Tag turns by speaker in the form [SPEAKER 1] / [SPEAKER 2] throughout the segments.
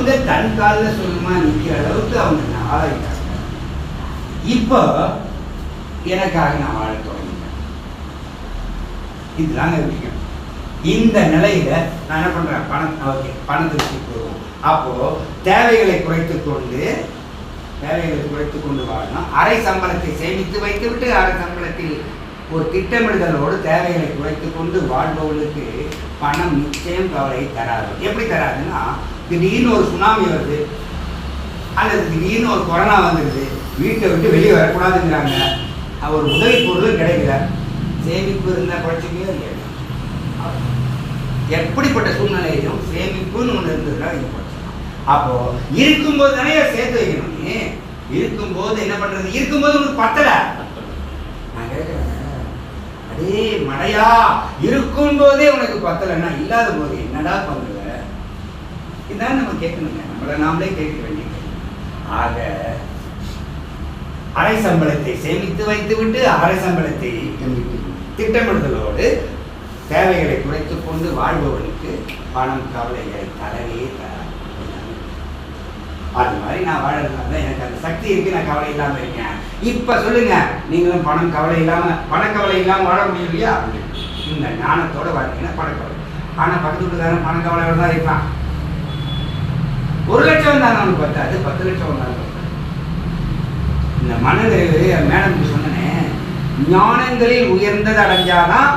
[SPEAKER 1] அவங்க தன் காலில் சொல்லுமா நிற்கிற அளவுக்கு அவங்க ஆளாயிட்டாங்க இப்போ எனக்காக நான் வாழ தொடங்கிட்டேன். இதுதாங்க விஷயம். இந்த நிலையில நான் என்ன பண்றேன்? பணம் ஓகே பணத்திற்கு போவோம் அப்போ தேவைகளை குறைத்து கொண்டு தேவைகளை குறைத்து கொண்டு வாழணும். அரை சம்பளத்தை சேமித்து வைத்துவிட்டு அரை சம்பளத்தில் ஒரு திட்டமிடுதலோடு தேவைகளை குறைத்து கொண்டு வாழ்பவர்களுக்கு பணம் நிச்சயம் கவலை தராது. எப்படி தராதுன்னா திடீர்னு ஒரு சுனாமி வருது அல்லது திடீர்னு ஒரு கொரோனா வந்துடுது வீட்டை விட்டு வெளியே வரக்கூடாதுங்கிறாங்க. அவர் ஒரு உதவி பொருளும் கிடைக்கல. சேமிப்பு இருந்தால் குறைச்சிக்கவே இல்லையா எப்படிப்பட்ட சூழ்நிலையிலும் சேமிப்புன்னு ஒன்று இருந்ததுன்னா இது குறைச்சிக்கலாம். அப்போது இருக்கும்போது தானே சேர்த்து வைக்கணும் நீ? இருக்கும்போது என்ன பண்ணுறது இருக்கும்போது உனக்கு பத்தலை. நான் கேட்குறேன் அடே இருக்கும் இருக்கும்போதே உனக்கு பத்தலைன்னா இல்லாத போது என்னடா பண்ணுறது இதான் நம்ம கேட்கணுங்க நம்மளை நாமளே கேட்க வேண்டியது. ஆக அரை சம்பளத்தை சேமித்து வைத்துவிட்டு அரை சம்பளத்தை திட்டமிடுதலோடு தேவைகளை குறைத்து கொண்டு வாழ்பவனுக்கு பணம் கவலைகளை தரவே தராது. அது மாதிரி நான் வாழறதுனால எனக்கு அந்த சக்தி இருக்கு நான் கவலை இல்லாம இருக்கேன். இப்ப சொல்லுங்க நீங்களும் பணம் கவலை இல்லாம பணக்கவலை இல்லாம வாழ முடியும் இல்லையா இந்த ஞானத்தோட வாழ்க்கைன்னா பணக்கவலை. ஆனா பக்கத்து வீட்டுக்காரன் பணக்கவலையோட தான் இருப்பான். ஒரு லட்சம் தான் அவனுக்கு பத்தாது பத்து லட்சம் வந்தாங்க இந்த மனநிறைவு மேடம் சொன்னேன் ஞானங்களில் உயர்ந்தது அடைஞ்சாதான்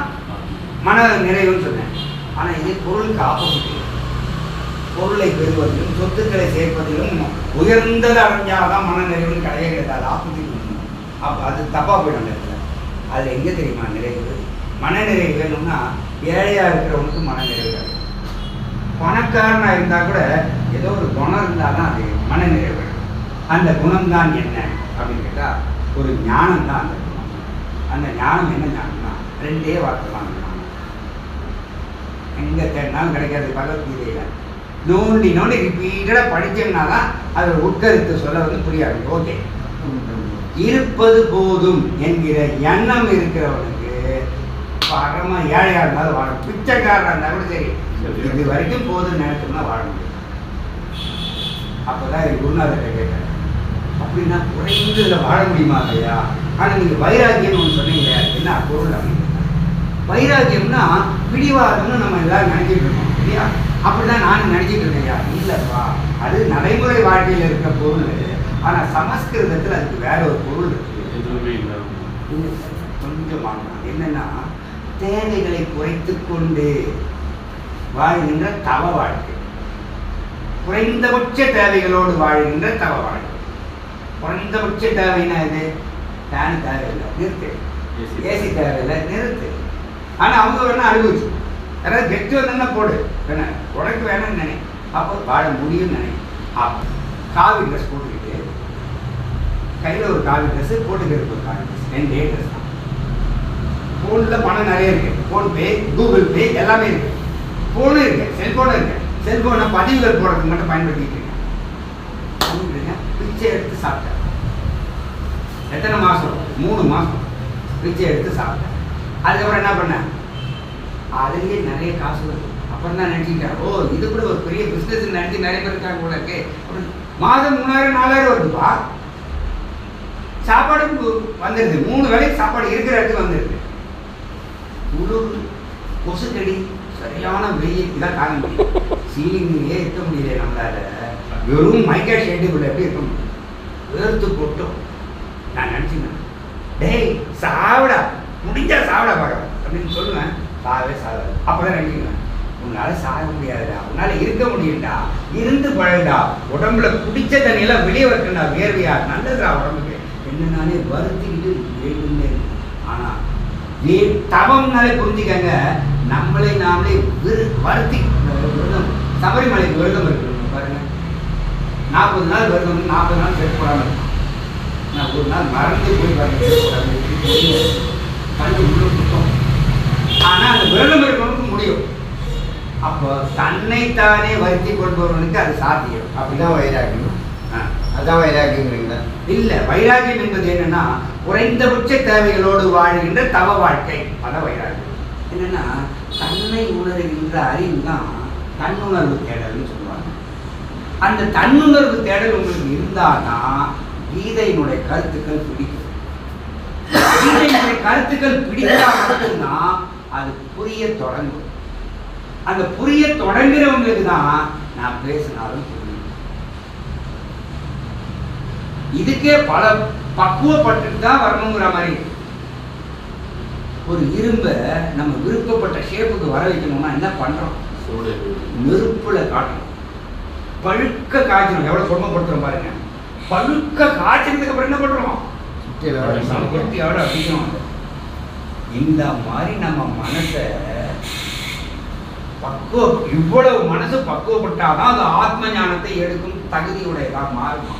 [SPEAKER 1] மன நிறைவுன்னு சொன்னேன். ஆனா இது பொருளுக்கு ஆப்போசிட் பொருளை பெறுவதிலும் சொத்துக்களை சேர்ப்பதிலும் உயர்ந்தது அடைஞ்சாதான் மன நிறைவுன்னு கிடையவே கிடையாது ஆப்போசிட் அப்போ அது தப்பா போயிடும் அந்த இடத்துல. அது எங்க தெரியுமா நிறைவு? மன நிறைவு வேணும்னா ஏழையா இருக்கிறவனுக்கு மன நிறைவு கிடைக்கும் பணக்காரனா இருந்தா கூட ஏதோ ஒரு குணம் இருந்தாதான் அது மன நிறைவு. கிடைக்கும். அந்த குணம் தான் என்ன அப்படின்னு கேட்டா ஒரு ஞானம் தான் அந்த குணம். அந்த ஞானம் என்ன ஞானம்னா ரெண்டே வார்த்தை தான் ஞானம். எங்க தேடினாலும் கிடைக்காது பகவத்கீதையில. நோண்டி நோண்டி ரிப்பீட்டடாக படிச்சோம்னா தான் அது உட்கருத்து சொல்ல வந்து புரியாது. ஓகே. இருப்பது போதும் என்கிற எண்ணம் இருக்கிறவனுக்கு பரம ஏழையா இருந்தாலும் வாழ பிச்சைக்காரனா இருந்தா கூட சரி. இது வரைக்கும் போதும் நினைச்சோம்னா வாழ முடியும் அப்பதான் என் குருநாதர்கிட்ட கேட்டேன். அப்படின்னா குறைந்து இதில் வாழ முடியுமா ஐயா? ஆனால் நீங்கள் வைராக்கியம் ஒன்று சொன்னீங்க என்ன பொருள் அப்படின்னு வைராக்கியம்னா பிடிவாதம்னு நம்ம எல்லாரும் நினைச்சிட்டு இருக்கோம் இல்லையா? அப்படிதான் நானும் நினைச்சிட்டு இருக்கேன் ஐயா. இல்லைப்பா அது நடைமுறை வாழ்க்கையில் இருக்க பொருள். ஆனால் சமஸ்கிருதத்தில் அதுக்கு வேற ஒரு பொருள் இருக்கு.
[SPEAKER 2] எதுவுமே இல்லை.
[SPEAKER 1] இல்லை சார், கொஞ்சம் வாங்கலாம் என்னன்னா தேவைகளை குறைத்து கொண்டு வாழ்கின்ற தவ வாழ்க்கை. குறைந்தபட்ச தேவைகளோடு வாழ்கின்ற தவ வாழ்க்கை குறைந்தபட்ச தேவைன்னா இது? ஃபேன் தேவையில்லை நிறுத்து. ஏசி தேவையில்லை நிறுத்து. ஆனால் அவங்க வேணா அனுபவிச்சு. யாராவது கெட்டு வந்தா போடு. வேணா உனக்கு வேணும்னு நினை. அப்போ வாழ முடியும்னு நினை. அப்போ காவி ட்ரெஸ் போட்டுக்கிட்டு கையில் ஒரு காவி ட்ரெஸ் போட்டுக்கிறது ஒரு காவி ட்ரெஸ் ரெண்டே ட்ரெஸ் தான். ஃபோனில் பணம் நிறைய இருக்கு. ஃபோன்பே கூகுள் பே எல்லாமே இருக்கு. ஃபோனும் இருக்கு. செல்ஃபோனும் இருக்கு. செல்போனை பதிவுகள் போடுறதுக்கு மட்டும் பயன்படுத்திட்டு இருக்கேன். பிச்சை எடுத்து சாப்பிட்டேன். எத்தனை மாதம் மூணு மாதம் பிச்சை எடுத்து சாப்பிட்டேன். அதுக்கப்புறம் என்ன பண்ணேன்? அதுலேயே நிறைய காசு வருது. அப்புறம் தான் நினச்சிக்கிட்டேன் ஓ இது கூட ஒரு பெரிய பிஸ்னஸ் நினச்சி நிறைய பேர் இருக்காங்க கூட இருக்கு. மாதம் மூணாயிரம் நாலாயிரம் வருதுப்பா. சாப்பாடு வந்துடுது மூணு வேலைக்கு சாப்பாடு இருக்கிற இடத்துக்கு வந்துடுது குளிர் கொசுக்கடி சரியான வெயில். இதான் காரணம். சீலிங்லேயே இருக்க முடியல நம்மளால. வெறும் மைக்கா ஷெட்டுக்குள்ள எப்படி இருக்க முடியும்? வேர்த்து கொட்டும் நான் நினச்சினேன் டேய் சாவிடா. முடிஞ்சா சாவிடா பார்க்கலாம் அப்படின்னு சொல்லுவேன். சாவே சாவாது. அப்பதான் நினைக்கிறேன் உன்னால சாக முடியாதுடா. உன்னால இருக்க முடியும்டா. இருந்து பழகுடா. உடம்புல குடித்த தண்ணியெல்லாம் வெளியே வைக்கண்டா வேர்வையா? நல்லதுடா உடம்புக்கு. என்னன்னாலே வருத்திக்கிட்டு வேண்டுமே ஆனால் ஆனா தவம்னாலே புரிஞ்சுக்கங்க. நம்மளை நாமளே விரு வருத்தி. விரதம் சபரிமலைக்கு விரதம் இருக்கணும் பாருங்க. நாற்பது நாள் விரதம் நாற்பது நாள் செட் போடாமல் இருக்கும் நான் ஒரு நாள் மறந்து போய் பாருங்க. கண்ணு உள்ள சுத்தம் ஆனா அந்த விரதம் இருக்கவனுக்கு முடியும். அப்போ தன்னைத்தானே வருத்தி கொள்பவனுக்கு அது சாத்தியம்.
[SPEAKER 3] அப்படிதான் வைராக்கியம்.
[SPEAKER 1] ஆ.
[SPEAKER 3] அதான் வைராக்கியங்கிறீங்களா?
[SPEAKER 1] இல்ல வைராகியம் என்பது என்னன்னா குறைந்தபட்ச தேவைகளோடு வாழ்கின்ற தவ வாழ்க்கை. அதான் வைராகியம் என்னன்னா தன்னை உணர்கின்ற அறிவு தான் தன்னுணர்வு தேடல்னு சொல்லுவாங்க. அந்த தன்னுணர்வு தேடல் உங்களுக்கு இருந்தாதான் கீதையினுடைய கருத்துக்கள் பிடிக்கும். கீதையினுடைய கருத்துக்கள் பிடித்தா மட்டும்தான் அது புரிய தொடங்கும். அந்த புரிய தொடங்குறவங்களுக்கு தான் நான் பேசினாலும் புரியும். இதுக்கே பல பக்குவப்பட்டு தான் வரணுங்கிற மாதிரி ஒரு இரும்பை நம்ம விருப்பப்பட்ட ஷேப்புக்கு வர வைக்கணும்னா என்ன பண்றோம்? நெருப்புல காட்டணும். பழுக்க காய்ச்சணும் எவ்வளவு கொடுமைப்படுத்துறோம் பாருங்க. பழுக்க காய்ச்சனதுக்கு அப்புறம் என்ன பண்றோம்? குட்டியோட அடிக்கணும். அதை. இந்த மாதிரி நம்ம மனசை பக்குவ இவ்வளவு மனசு பக்குவப்பட்டாதான் அது ஆத்ம ஞானத்தை எடுக்கும் தகுதியுடையதா மாறுமா?